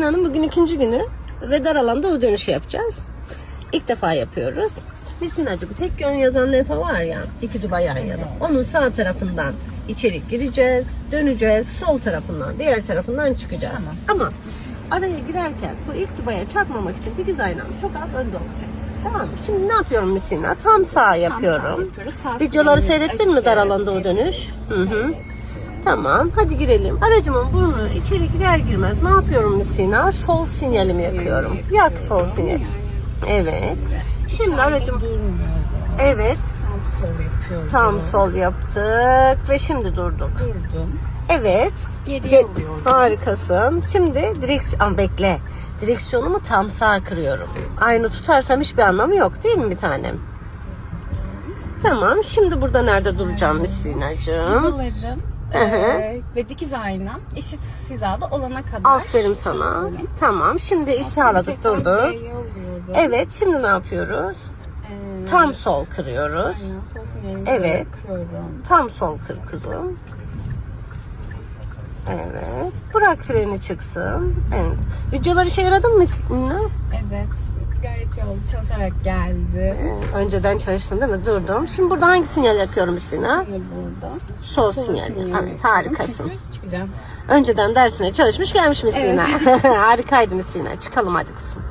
Sina'nın bugün ikinci günü ve dar alanda o dönüşü yapacağız. İlk defa yapıyoruz. Biz Sina'cığım tek yön yazan levha var ya iki Dubai yan yana. Onun sağ tarafından içeri gireceğiz, döneceğiz, sol tarafından diğer tarafından çıkacağız. Ama araya girerken bu ilk Dubai'ye çarpmamak için dikiz aynam çok az önde olacak. Tamam? Şimdi ne yapıyorum Miss Sina? Tam sağ yapıyorum. yapıyoruz. Sağ Videoları seyrettin mi dar alanda o dönüş? Hı hı. Tamam hadi girelim. Aracımın burnu içeri girer girmez ne yapıyorum Miss Sina? Sol sinyalimi yakıyorum. Yak sol sinyal. Evet. Şimdi aracım evet Tam sol yapıyorum. tam sol yaptık ve şimdi durduk. Durdum. Evet. Geri Ge- alıyorum. Harikasın. Şimdi direksiyon bekle. Direksiyonumu tam sağ kırıyorum. Aynı tutarsam hiçbir anlamı yok değil mi bir tanem? Tamam. Şimdi burada nerede duracağım Miss Sinacığım? Eee, ve dikiz aynam eşit hizada olana kadar. Aferin sana. Tamam. Şimdi iş sağladık alıyorum. Evet. Şimdi ne yapıyoruz? Eee, Tam sol kırıyoruz. Aynen sol Evet. bırakıyorum. Tam sol kır kızım. Evet. Bırak freni çıksın. Evet. Videolar işe yaradı mı? Evet. Gayet iyi oldu. Çalışarak geldi. Önceden çalıştın değil mi? Durdum. Şimdi burada hangi sinyal yakıyorum Sina? Şimdi burada. Sol sinyali. Evet, harikasın. Çıkacağım. Önceden dersine çalışmış gelmiş mi Sina? Harikaydı mı Sina? Çıkalım hadi kızım.